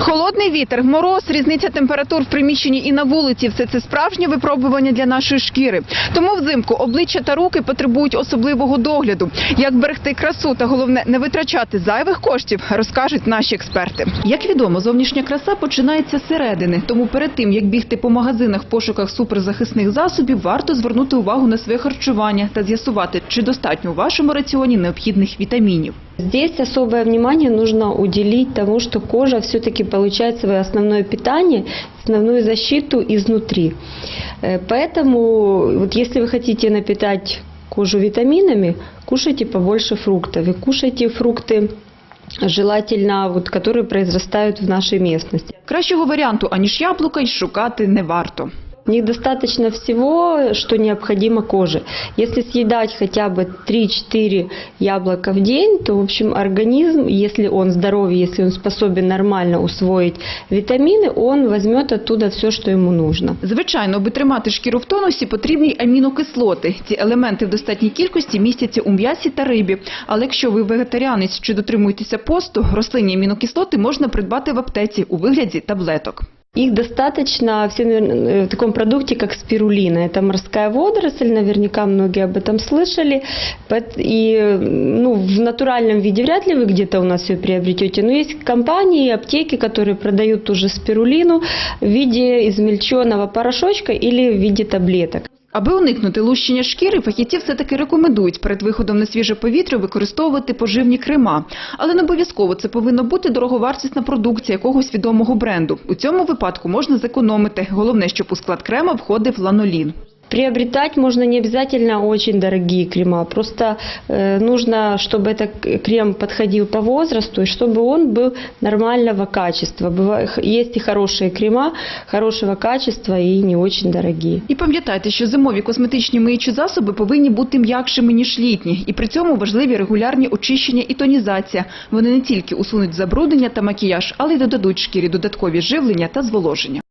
Холодний вітер, мороз, різниця температур в приміщенні і на вулиці – все це справжнє випробування для нашої шкіри. Тому взимку обличчя та руки потребують особливого догляду. Як берегти красу та головне не витрачати зайвих коштів, розкажуть наші експерти. Як відомо, зовнішня краса починається зсередини. Тому перед тим, як бігти по магазинах в пошуках суперзахисних засобів, варто звернути увагу на своє харчування та з'ясувати, чи достатньо у вашому раціоні необхідних вітамінів. Здесь особое внимание нужно уделить тому, что кожа все-таки получает свое основное питание, основную защиту изнутри. Э, Поэтому вот если вы хотите напитать кожу витаминами, кушайте побольше фруктов и кушайте фрукты желательно, вот, которые произрастают в нашей местности. Кращого варіанту, аніж яблука, й шукати не варто. В них достаточно всего, что необходимо коже. Если съедать хотя бы 3-4 яблока в день, то, в общем, организм, если он здоровый, если он способен нормально усвоить витамины, он возьмет оттуда все, что ему нужно. Звичайно, аби тримати шкіру в тонусі, потрібні й амінокислоти. Ці елементи в достатній кількості містяться у м'ясі та рибі. Але якщо ви вегетаріанець чи дотримуєтеся посту, рослинні амінокислоти можна придбати в аптеці у вигляді таблеток. Их достаточно все, наверно, в таком продукте, как спирулина. Это морская водоросль, наверняка многие об этом слышали. Поэт- И ну, в натуральном виде вряд ли вы где-то у нас ее приобретете. Но есть компании, и аптеки, которые продают ту же спирулину в виде измельченного порошочка или в виде таблеток. Аби уникнути лущення шкіри, фахівці все-таки рекомендують перед виходом на свіже повітря використовувати поживні крема. Але не обов'язково це повинна бути дороговартісна продукція якогось відомого бренду. У цьому випадку можна зекономити. Головне, щоб у склад крема входив ланолін. Приобретать можно не обязательно очень дорогие крема, просто э, нужно, чтобы этот к- крем подходил по возрасту и чтобы он был нормального качества. Бывает, есть и хорошие крема, хорошего качества и не очень дорогие. І пам'ятайте, що зимові косметичні миючі засоби повинні бути м'якшими, ніж літні. І при цьому важливі регулярні очищення і тонізація. Вони не тільки усунуть забруднення та макіяж, але й додадуть шкірі додаткові живлення та зволоження.